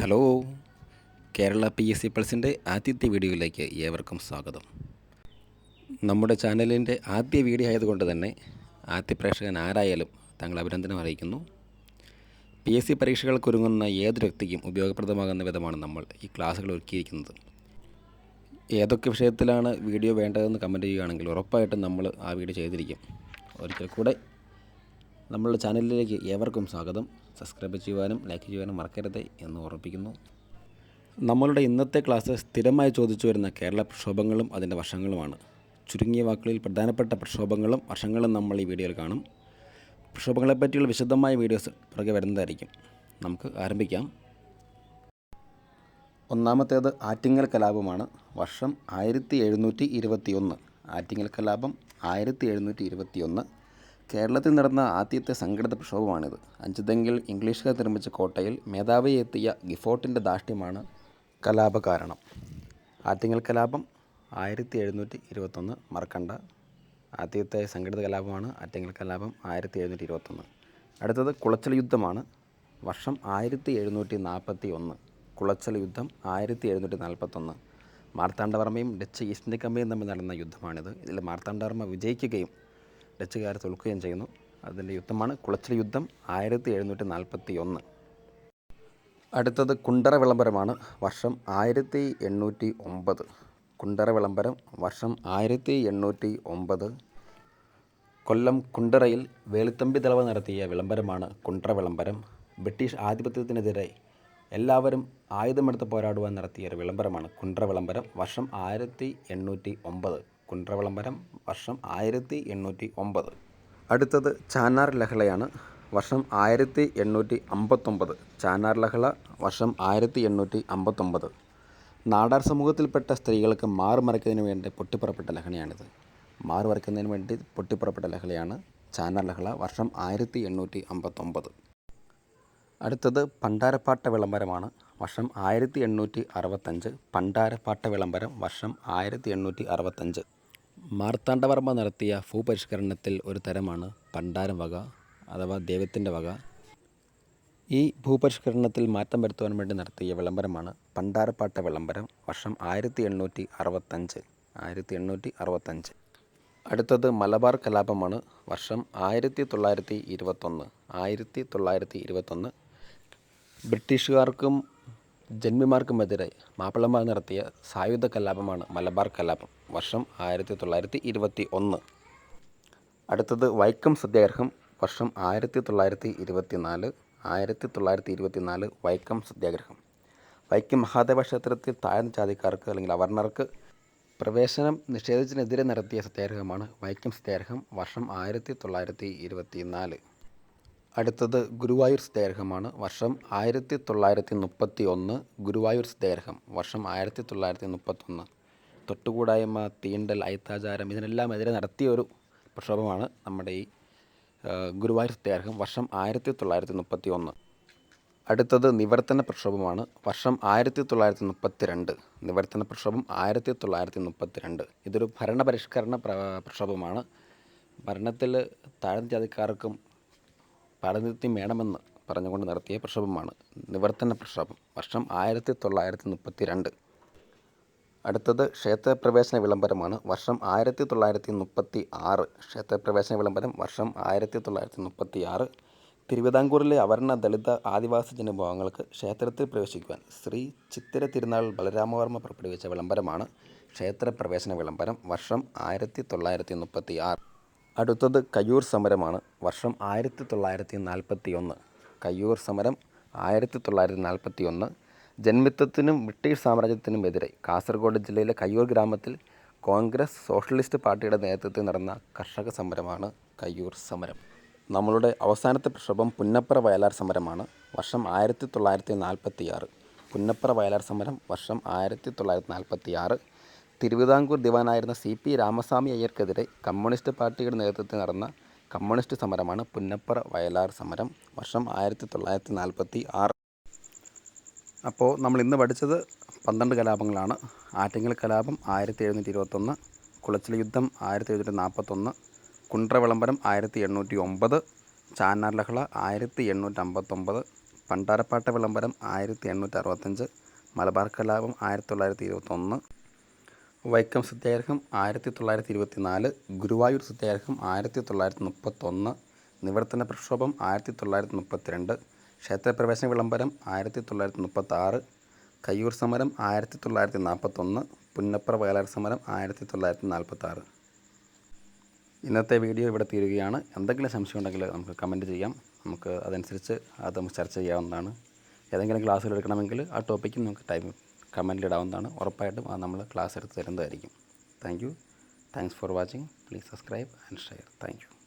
Hello. Kerala P S C പൾസിന്റെ ആദ്യത്തെ വീഡിയോയിലേക്ക് ഏവർക്കും സ്വാഗതം. നമ്മുടെ ചാനലിന്റെ ആദ്യ വീഡിയോ ആയതുകൊണ്ട് തന്നെ ആദ്യ പ്രേക്ഷകൻ ആരായാലും താങ്കൾ അഭിനന്ദനം അറിയിക്കുന്നു. പി എസ് സി പരീക്ഷകൾക്കൊരുങ്ങുന്ന ഏതൊരു വ്യക്തിക്കും ഉപയോഗപ്രദമാകുന്ന വിധമാണ് നമ്മൾ ഈ ക്ലാസ്സുകൾ ഒരുക്കിയിരിക്കുന്നത്. ഏതൊക്കെ വിഷയത്തിലാണ് വീഡിയോ വേണ്ടതെന്ന് കമന്റ് ചെയ്യുകയാണെങ്കിൽ ഉറപ്പായിട്ടും നമ്മൾ ആ വീഡിയോ ചെയ്തിരിക്കും. ഒരിക്കൽ കൂടെ നമ്മളുടെ ചാനലിലേക്ക് ഏവർക്കും സ്വാഗതം. സബ്സ്ക്രൈബ് ചെയ്യുവാനും ലൈക്ക് ചെയ്യുവാനും മറക്കരുത് എന്ന് ഓർമ്മിപ്പിക്കുന്നു. നമ്മളുടെ ഇന്നത്തെ ക്ലാസ് സ്ഥിരമായി ചോദിച്ചു വരുന്ന കേരള പ്രക്ഷോഭങ്ങളും അതിന്റെ വർഷങ്ങളുമാണ് ചുരുങ്ങിയ വാക്കുകളിൽ പ്രധാനപ്പെട്ട പ്രക്ഷോഭങ്ങളും വർഷങ്ങളും നമ്മൾ ഈ വീഡിയോയിൽ കാണും. പ്രക്ഷോഭങ്ങളെ പറ്റിയുള്ള വിശദമായ വീഡിയോസ് പുറകെ വരുന്നതായിരിക്കും. നമുക്ക് ആരംഭിക്കാം. ഒന്നാമത്തേത് ആറ്റിങ്ങൽ കലാപമാണ്. വർഷം ആയിരത്തി എഴുന്നൂറ്റി ഇരുപത്തി ഒന്ന് ആറ്റിങ്ങൽ കലാപം ആയിരത്തി എഴുന്നൂറ്റി ഇരുപത്തി ഒന്ന് കേരളത്തിൽ നടന്ന ആദ്യത്തെ സംഘടിത പ്രക്ഷോഭമാണിത്. അഞ്ചുതെങ്കിൽ ഇംഗ്ലീഷുകാർ നിർമ്മിച്ച കോട്ടയിൽ മേധാവി എത്തിയ ഗിഫോർട്ടിന്റെ ധാഷ്ട്യമാണ് കലാപ കാരണം ആറ്റിങ്ങൽ കലാപം ആയിരത്തി എഴുന്നൂറ്റി ഇരുപത്തൊന്ന് മറക്കണ്ട ആദ്യത്തെ സംഘടിത കലാപമാണ് ആറ്റിങ്ങൽ കലാപം ആയിരത്തി എഴുന്നൂറ്റി ഇരുപത്തൊന്ന് അടുത്തത് കുളച്ചൽ യുദ്ധമാണ്. വർഷം ആയിരത്തി എഴുന്നൂറ്റി നാൽപ്പത്തി ഒന്ന് കുളച്ചൽ യുദ്ധം ആയിരത്തി എഴുന്നൂറ്റി നാൽപ്പത്തൊന്ന് മാർത്താണ്ഡവർമ്മയും ഡച്ച് ഈസ്റ്റ് ഇന്ത്യ കമ്പനിയും തമ്മിൽ നടന്ന യുദ്ധമാണിത്. ഇതിൽ മാർത്താണ്ഡവർമ്മ വിജയിക്കുകയും ഡച്ചുകാരെ തോൽക്കുകയും ചെയ്യുന്നു. അതിന്റെ യുദ്ധമാണ് കുളച്ചൽ യുദ്ധം ആയിരത്തി എഴുന്നൂറ്റി നാൽപ്പത്തി ഒന്ന് അടുത്തത് കുണ്ടറ വിളംബരമാണ്. വർഷം ആയിരത്തി എണ്ണൂറ്റി ഒമ്പത് കുണ്ടറ വിളംബരം വർഷം ആയിരത്തി എണ്ണൂറ്റി ഒമ്പത് കൊല്ലം കുണ്ടറയിൽ വേലുത്തമ്പി ദളവ നടത്തിയ വിളംബരമാണ് കുണ്ടറ വിളംബരം. ബ്രിട്ടീഷ് ആധിപത്യത്തിനെതിരെ എല്ലാവരും ആയുധമെടുത്ത് പോരാടുവാൻ നടത്തിയ ഒരു വിളംബരമാണ് കുണ്ടറ വിളംബരം വർഷം ആയിരത്തി എണ്ണൂറ്റി ഒമ്പത് കുണ്ട്ര വിളംബരം വർഷം ആയിരത്തി എണ്ണൂറ്റി ഒമ്പത് അടുത്തത് ചാനാർ ലഹളയാണ്. വർഷം ആയിരത്തി എണ്ണൂറ്റി അമ്പത്തൊമ്പത് ചാനാർ ലഹള വർഷം ആയിരത്തി എണ്ണൂറ്റി അമ്പത്തൊമ്പത് നാടാർ സമൂഹത്തിൽപ്പെട്ട സ്ത്രീകൾക്ക് മാറുമറയ്ക്കുന്നതിന് വേണ്ടി പൊട്ടിപ്പുറപ്പെട്ട ലഹളയാണിത്. മാറുമറയ്ക്കുന്നതിന് വേണ്ടി പൊട്ടിപ്പുറപ്പെട്ട ലഹളയാണ് ചാനാർ ലഹള വർഷം ആയിരത്തി എണ്ണൂറ്റി അമ്പത്തൊമ്പത് അടുത്തത് പണ്ടാരപ്പാട്ട വിളംബരമാണ്. വർഷം ആയിരത്തി എണ്ണൂറ്റി അറുപത്തഞ്ച് പണ്ടാരപ്പാട്ട വിളംബരം വർഷം ആയിരത്തി എണ്ണൂറ്റി അറുപത്തഞ്ച് മാർത്താണ്ഡവർമ്മ നടത്തിയ ഭൂപരിഷ്കരണത്തിൽ ഒരു തരമാണ് പണ്ടാരം വക അഥവാ ദൈവത്തിന്റെ വക. ഈ ഭൂപരിഷ്കരണത്തിൽ മാറ്റം വരുത്തുവാൻ വേണ്ടി നടത്തിയ വിളംബരമാണ് പണ്ടാരപ്പാട്ട വിളംബരം വർഷം ആയിരത്തി എണ്ണൂറ്റി അറുപത്തഞ്ച് ആയിരത്തി എണ്ണൂറ്റി അറുപത്തഞ്ച് അടുത്തത് മലബാർ കലാപമാണ് വർഷം ആയിരത്തി തൊള്ളായിരത്തി ഇരുപത്തൊന്ന് ആയിരത്തി തൊള്ളായിരത്തി ഇരുപത്തൊന്ന് ബ്രിട്ടീഷുകാർക്കും ജന്മിമാർക്കുമെതിരെ മാപ്പിളമാർ നടത്തിയ സായുധ കലാപമാണ് മലബാർ കലാപം വർഷം ആയിരത്തി തൊള്ളായിരത്തി ഇരുപത്തി ഒന്ന് അടുത്തത് വൈക്കം സത്യാഗ്രഹം വർഷം ആയിരത്തി തൊള്ളായിരത്തി ഇരുപത്തി നാല് ആയിരത്തി തൊള്ളായിരത്തി ഇരുപത്തി നാല് വൈക്കം സത്യാഗ്രഹം. വൈക്കം മഹാദേവ ക്ഷേത്രത്തിൽ താഴ്ന്ന ജാതിക്കാർക്ക് അല്ലെങ്കിൽ അവർണർക്ക് പ്രവേശനം നിഷേധിച്ചതിനെതിരെ നടത്തിയ സത്യാഗ്രഹമാണ് വൈക്കം സത്യാഗ്രഹം വർഷം ആയിരത്തി തൊള്ളായിരത്തി ഇരുപത്തി നാല് അടുത്തത് ഗുരുവായൂർ സത്യാഗ്രഹമാണ് വർഷം ആയിരത്തി തൊള്ളായിരത്തി മുപ്പത്തി ഒന്ന് ഗുരുവായൂർ സത്യാഗ്രഹം വർഷം ആയിരത്തി തൊള്ളായിരത്തി മുപ്പത്തൊന്ന് തൊട്ടുകൂടായ്മ തീണ്ടൽ അയിത്താചാരം ഇതിനെല്ലാം എതിരെ നടത്തിയ ഒരു പ്രക്ഷോഭമാണ് നമ്മുടെ ഈ ഗുരുവായൂർ സത്യാഗ്രഹം വർഷം ആയിരത്തി തൊള്ളായിരത്തി മുപ്പത്തി ഒന്ന് അടുത്തത് നിവർത്തന പ്രക്ഷോഭമാണ്. വർഷം ആയിരത്തി തൊള്ളായിരത്തി മുപ്പത്തി രണ്ട് നിവർത്തന പ്രക്ഷോഭം ആയിരത്തി തൊള്ളായിരത്തി മുപ്പത്തി രണ്ട് ഇതൊരു ഭരണപരിഷ്കരണ പ്രക്ഷോഭമാണ്. ഭരണത്തിൽ താഴ്ന്ന ജാതിക്കാർക്കും പ്രാതിനിധ്യം വേണമെന്ന് പറഞ്ഞുകൊണ്ട് നടത്തിയ പ്രക്ഷോഭമാണ് നിവർത്തന പ്രക്ഷോഭം. വർഷം ആയിരത്തി തൊള്ളായിരത്തി മുപ്പത്തി രണ്ട് അടുത്തത് ക്ഷേത്രപ്രവേശന വിളംബരമാണ്. വർഷം ആയിരത്തി തൊള്ളായിരത്തി മുപ്പത്തി ആറ് ക്ഷേത്രപ്രവേശന വിളംബരം വർഷം ആയിരത്തി തൊള്ളായിരത്തി മുപ്പത്തി ആറ് തിരുവിതാംകൂറിലെ അവർണ ദളിത ആദിവാസി ജനവിഭാഗങ്ങൾക്ക് ക്ഷേത്രത്തിൽ പ്രവേശിക്കുവാൻ ശ്രീ ചിത്തിര തിരുനാൾ ബലരാമവർമ്മ പുറപ്പെടുവിച്ച വിളംബരമാണ് ക്ഷേത്രപ്രവേശന വിളംബരം വർഷം ആയിരത്തി തൊള്ളായിരത്തി മുപ്പത്തി ആറ് അടുത്തത് കയ്യൂർ സമരമാണ്. വർഷം ആയിരത്തി തൊള്ളായിരത്തി നാൽപ്പത്തി ഒന്ന് കയ്യൂർ സമരം ആയിരത്തി തൊള്ളായിരത്തി നാൽപ്പത്തി ഒന്ന് ജന്മിത്വത്തിനും ബ്രിട്ടീഷ് സാമ്രാജ്യത്തിനും എതിരെ കാസർഗോഡ് ജില്ലയിലെ കയ്യൂർ ഗ്രാമത്തിൽ കോൺഗ്രസ് സോഷ്യലിസ്റ്റ് പാർട്ടിയുടെ നേതൃത്വത്തിൽ നടന്ന കർഷക സമരമാണ് കയ്യൂർ സമരം. നമ്മളുടെ അവസാനത്തെ പ്രക്ഷോഭം പുന്നപ്പറ വയലാർ സമരമാണ്. വർഷം ആയിരത്തി തൊള്ളായിരത്തി നാൽപ്പത്തി ആറ് പുന്നപ്പറ വയലാർ സമരം വർഷം ആയിരത്തി തൊള്ളായിരത്തി നാൽപ്പത്തി ആറ് തിരുവിതാംകൂർ ദിവാനായിരുന്ന സി പി രാമസ്വാമി അയ്യർക്കെതിരെ കമ്മ്യൂണിസ്റ്റ് പാർട്ടിയുടെ നേതൃത്വത്തിൽ നടന്ന കമ്മ്യൂണിസ്റ്റ് സമരമാണ് പുന്നപ്പറ വയലാർ സമരം വർഷം ആയിരത്തി തൊള്ളായിരത്തി നാൽപ്പത്തി ആറ് അപ്പോൾ നമ്മൾ ഇന്ന് പഠിച്ചത് പന്ത്രണ്ട് കലാപങ്ങളാണ്. ആറ്റിങ്ങൽ കലാപം ആയിരത്തി എഴുന്നൂറ്റി ഇരുപത്തൊന്ന് കുളച്ചിൽ യുദ്ധം ആയിരത്തി എഴുന്നൂറ്റി നാൽപ്പത്തൊന്ന് കുണ്ട്ര വിളംബരം ആയിരത്തി എണ്ണൂറ്റി ഒമ്പത് ചാന്നാർ ലഹള ആയിരത്തി എണ്ണൂറ്റി അമ്പത്തൊമ്പത് പണ്ടാരപ്പാട്ട വിളംബരം ആയിരത്തി എണ്ണൂറ്റി അറുപത്തഞ്ച് മലബാർ കലാപം ആയിരത്തി തൊള്ളായിരത്തി ഇരുപത്തൊന്ന് വൈക്കം സത്യാഗ്രഹം ആയിരത്തി തൊള്ളായിരത്തി ഇരുപത്തി നാല് ഗുരുവായൂർ സത്യാഗ്രഹം ആയിരത്തി തൊള്ളായിരത്തി മുപ്പത്തൊന്ന് നിവർത്തന പ്രക്ഷോഭം ആയിരത്തി തൊള്ളായിരത്തി മുപ്പത്തിരണ്ട് ക്ഷേത്രപ്രവേശന വിളംബരം ആയിരത്തി തൊള്ളായിരത്തി മുപ്പത്താറ് കയ്യൂർ സമരം ആയിരത്തി തൊള്ളായിരത്തി നാൽപ്പത്തൊന്ന് പുന്നപ്ര വയലാർ സമരം ആയിരത്തി തൊള്ളായിരത്തി നാൽപ്പത്താറ് ഇന്നത്തെ വീഡിയോ ഇവിടെ തീരുകയാണ്. എന്തെങ്കിലും സംശയം ഉണ്ടെങ്കിൽ നമുക്ക് കമന്റ് ചെയ്യാം. നമുക്ക് അതനുസരിച്ച് അത് നമുക്ക് ചർച്ച ചെയ്യാവുന്നതാണ്. ഏതെങ്കിലും ക്ലാസ്സുകൾ എടുക്കണമെങ്കിൽ ആ ടോപ്പിക്കും നമുക്ക് ടൈം കമന്റിൽ ഇടാവുന്നതാണ് ഉറപ്പായിട്ടും അത് നമ്മൾ ക്ലാസ് എടുത്ത് തരുന്നതായിരിക്കും. Thank you. Thanks for watching. Please subscribe and share. Thank you.